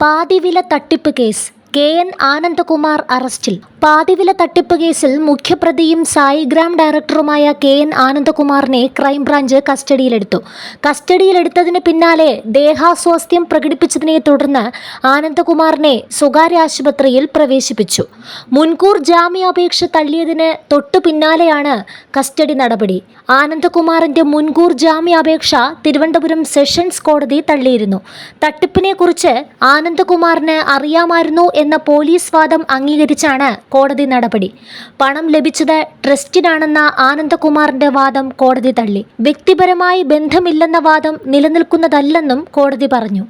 പാതിവില തട്ടിപ്പ് case. K N Anandakumar അറസ്റ്റിൽ. പാതിവില തട്ടിപ്പ് കേസിൽ മുഖ്യപ്രതിയും സായിഗ്രാം ഡയറക്ടറുമായ കെ എൻ ആനന്ദകുമാറിനെ ക്രൈംബ്രാഞ്ച് കസ്റ്റഡിയിലെടുത്തു. കസ്റ്റഡിയിലെടുത്തതിന് പിന്നാലെ ദേഹാസ്വാസ്ഥ്യം പ്രകടിപ്പിച്ചതിനെ തുടർന്ന് ആനന്ദകുമാറിനെ സ്വകാര്യ ആശുപത്രിയിൽ പ്രവേശിപ്പിച്ചു. മുൻകൂർ ജാമ്യാപേക്ഷ തള്ളിയതിന് തൊട്ടു പിന്നാലെയാണ് കസ്റ്റഡി നടപടി. ആനന്ദകുമാറിന്റെ മുൻകൂർ ജാമ്യാപേക്ഷ തിരുവനന്തപുരം സെഷൻസ് കോടതി തള്ളിയിരുന്നു. തട്ടിപ്പിനെക്കുറിച്ച് ആനന്ദകുമാറിന് അറിയാമായിരുന്നു എന്ന പോലീസ് വാദം അംഗീകരിച്ചാണ് കോടതി നടപടി. പണം ലഭിച്ചത് ട്രസ്റ്റിനാണെന്ന ആനന്ദകുമാറിന്റെ വാദം കോടതി തള്ളി. വ്യക്തിപരമായി ബന്ധമില്ലെന്ന വാദം നിലനിൽക്കുന്നതല്ലെന്നും കോടതി പറഞ്ഞു.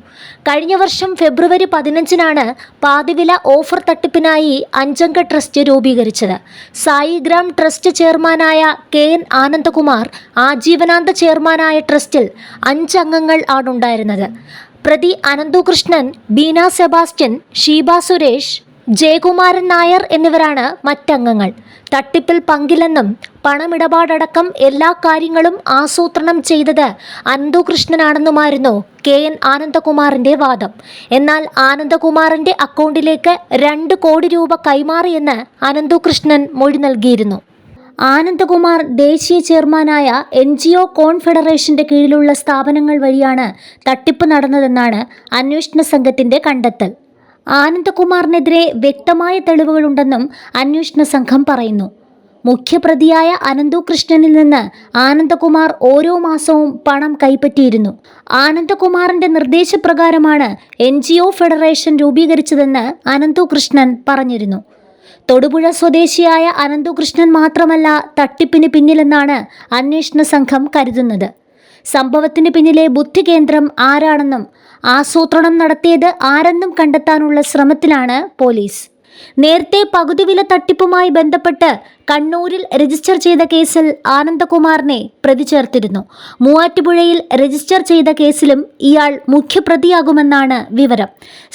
കഴിഞ്ഞ വർഷം ഫെബ്രുവരി പതിനഞ്ചിനാണ് പാതിവില ഓഫർ തട്ടിപ്പിനായി അഞ്ചംഗ ട്രസ്റ്റ് രൂപീകരിച്ചത്. സായിഗ്രാം ട്രസ്റ്റ് ചെയർമാനായ കെ എൻ ആനന്ദകുമാർ ആജീവനാന്ത ചെയർമാനായ ട്രസ്റ്റിൽ അഞ്ചംഗങ്ങൾ ആണുണ്ടായിരുന്നത്. പ്രതി അനന്തുകൃഷ്ണൻ ബീന സെബാസ്റ്റ്യൻ ഷീബ സുരേഷ് ജയകുമാരൻ നായർ എന്നിവരാണ് മറ്റംഗങ്ങൾ. തട്ടിപ്പിൽ പങ്കില്ലെന്നും പണമിടപാടടക്കം എല്ലാ കാര്യങ്ങളും ആസൂത്രണം ചെയ്തത് അനന്തുകൃഷ്ണനാണെന്നുമായിരുന്നു കെ എൻ ആനന്ദകുമാറിന്റെ വാദം. എന്നാൽ ആനന്ദകുമാറിന്റെ അക്കൗണ്ടിലേക്ക് രണ്ട് കോടി രൂപ കൈമാറിയെന്ന് അനന്തുകൃഷ്ണൻ മൊഴി നൽകിയിരുന്നു. ആനന്ദകുമാർ ദേശീയ ചെയർമാനായ എൻ ജി ഒ കോൺഫെഡറേഷന്റെ കീഴിലുള്ള സ്ഥാപനങ്ങൾ വഴിയാണ് തട്ടിപ്പ് നടന്നതെന്നാണ് അന്വേഷണ സംഘത്തിന്റെ കണ്ടെത്തൽ. ആനന്ദകുമാറിനെതിരെ വ്യക്തമായ തെളിവുകളുണ്ടെന്നും അന്വേഷണ സംഘം പറയുന്നു. മുഖ്യപ്രതിയായ അനന്തു കൃഷ്ണനിൽ നിന്ന് ആനന്ദകുമാർ ഓരോ മാസവും പണം കൈപ്പറ്റിയിരുന്നു. ആനന്ദകുമാറിന്റെ നിർദ്ദേശപ്രകാരമാണ് എൻ ഫെഡറേഷൻ രൂപീകരിച്ചതെന്ന് അനന്തു കൃഷ്ണൻ പറഞ്ഞിരുന്നു. തൊടുപുഴ സ്വദേശിയായ അനന്തുകൃഷ്ണൻ മാത്രമല്ല തട്ടിപ്പിന് പിന്നിലെന്നാണ് അന്വേഷണ സംഘം കരുതുന്നത്. സംഭവത്തിന് പിന്നിലെ ബുദ്ധികേന്ദ്രം ആരാണെന്നും ആസൂത്രണം നടത്തിയത് ആരെന്നും കണ്ടെത്താനുള്ള ശ്രമത്തിലാണ് പോലീസ്. നേരത്തെ പകുതി വില തട്ടിപ്പുമായി ബന്ധപ്പെട്ട് കണ്ണൂരിൽ രജിസ്റ്റർ ചെയ്ത കേസിൽ ആനന്ദകുമാറിനെ പ്രതി ചേർത്തിരുന്നു. മൂവാറ്റുപുഴയിൽ രജിസ്റ്റർ ചെയ്ത കേസിലും ഇയാൾ മുഖ്യപ്രതിയാകുമെന്നാണ് വിവരം.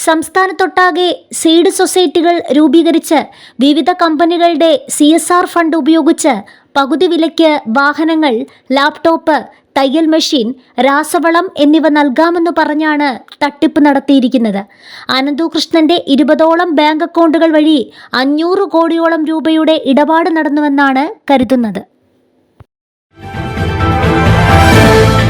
സംസ്ഥാനത്തൊട്ടാകെ സീഡ് സൊസൈറ്റികൾ രൂപീകരിച്ച് വിവിധ കമ്പനികളുടെ സി ഫണ്ട് ഉപയോഗിച്ച് പകുതി വിലയ്ക്ക് വാഹനങ്ങൾ ലാപ്ടോപ്പ് തയ്യൽ മെഷീൻ രാസവളം എന്നിവ നൽകാമെന്ന് പറഞ്ഞാണ് തട്ടിപ്പ് നടത്തിയിരിക്കുന്നത്. അനന്തുകൃഷ്ണന്റെ ഇരുപതോളം ബാങ്ക് അക്കൗണ്ടുകൾ വഴി അഞ്ഞൂറ് കോടിയോളം രൂപയുടെ ഇടപാട് നടന്നുവെന്നാണ് കരുതുന്നത്.